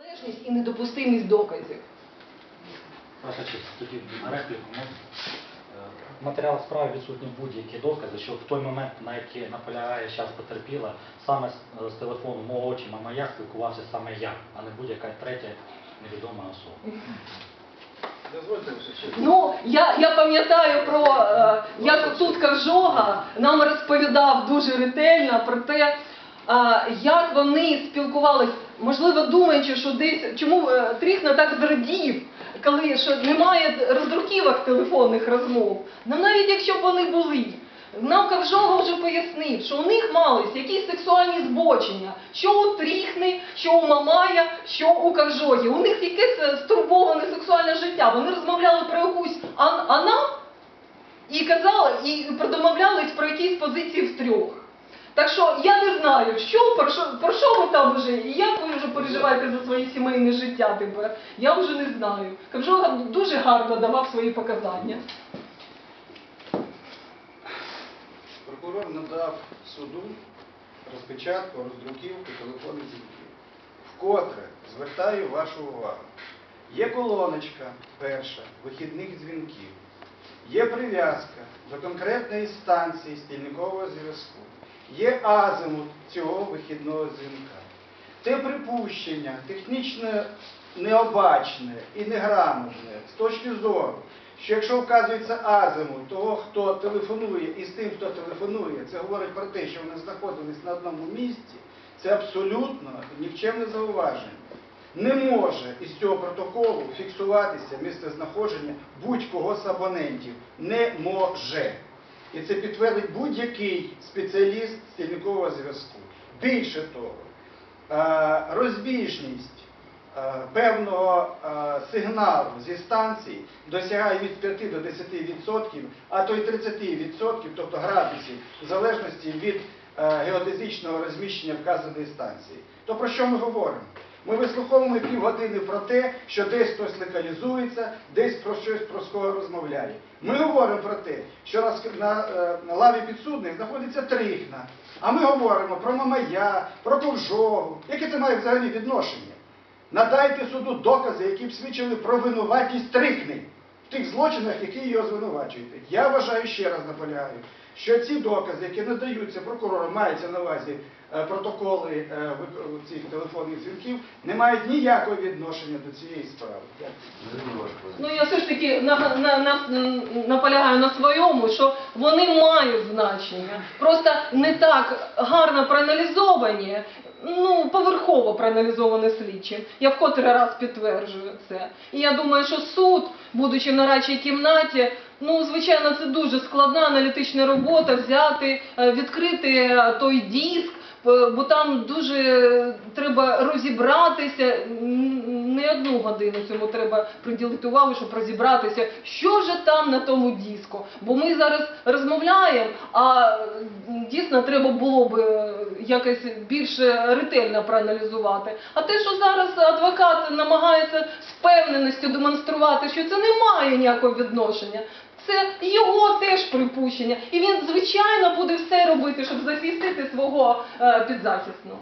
Належність і недопустимість доказів. Ваша честь, тоді на репліку можна? Е, В матеріалах справи відсутні будь-які докази, що в той момент, на який наполягає зараз потерпіла, саме з, з телефону мого отчима моя спілкувався саме я, а не будь-яка третя невідома особа. Дозвольте. Ну, я, я пам'ятаю про е, як тут Кавжога нам розповідав дуже ретельно про те, е, як вони спілкувались, можливо, думаючи, що десь чому е, Тріхна так зрадів, коли що немає роздруківок телефонних розмов. Ну навіть якщо б вони були. Нам Кавжога вже пояснив, що у них мались якісь сексуальні збочення, що у Тріхни, що у Мамая, що у Кавжогі. У них якесь е, стурбоване сексуальне життя. Вони розмовляли про якусь ан- Ана і казали, і продомовлялись про якісь позиції втрьох. Так що я знаю, що про що, про що ви там вже, і як ви вже переживаєте за своє сімейне життя тепер. Я вже не знаю. Кавжога дуже гарно давав свої показання. Прокурор надав суду розпечатку, роздруківку телефонних дзвінків. Вкотре звертаю вашу увагу. Є колоночка перша вихідних дзвінків. Є прив'язка до конкретної станції стільникового зв'язку. Є азимут цього вихідного дзвінка. Те припущення технічно необачне і неграмотне з точки зору, що якщо вказується азимут того, хто телефонує, і з тим, хто телефонує, це говорить про те, що вони знаходились на одному місці, це абсолютно нікчемне зауваження. Не може із цього протоколу фіксуватися місцезнаходження будь-кого з абонентів. Не може. І це підтвердить будь-який спеціаліст стільникового зв'язку. Більше того, е, розбіжність е, певного е, сигналу зі станції досягає від 5 до 10%, а то й 30%, тобто градусів, в залежності від геодезичного розміщення вказаної станції. То про що ми говоримо? Ми вислуховуємо півгодини про те, що десь хтось локалізується, десь про щось про кого розмовляє. Ми говоримо про те, що е, на лаві підсудних знаходиться трихна. А ми говоримо про Мамая, про Ковжогу. Яке це має взагалі відношення? Надайте суду докази, які б свідчили про винуватість трихни в тих злочинах, які його звинувачуєте. Я вважаю ще раз наполягаю, що ці докази, які надаються прокурору, мається на увазі е, протоколи е, цих телефонних дзвінків, не мають ніякого відношення до цієї справи. Ну я все ж таки на, на, на, наполягаю на своєму, що вони мають значення. Просто не так гарно проаналізовані, ну поверхово проаналізоване слідчим. Я вкотре раз підтверджую це. І я думаю, що суд, будучи в нарадчій кімнаті, ну звичайно, це дуже складна аналітична робота взяти, е, відкрити е, той диск. Бо бо там дуже треба розібратися, не одну годину цьому треба приділити увагу, щоб розібратися, що ж там на тому диску. Бо ми зараз розмовляємо, а дійсно треба було б е, якось більш ретельно проаналізувати. А те, що зараз адвокат намагається з впевненістю демонструвати, що це не має ніякого відношення. Це його теж припущення, і він звичайно буде все робити, щоб захистити свого е, підзахисного.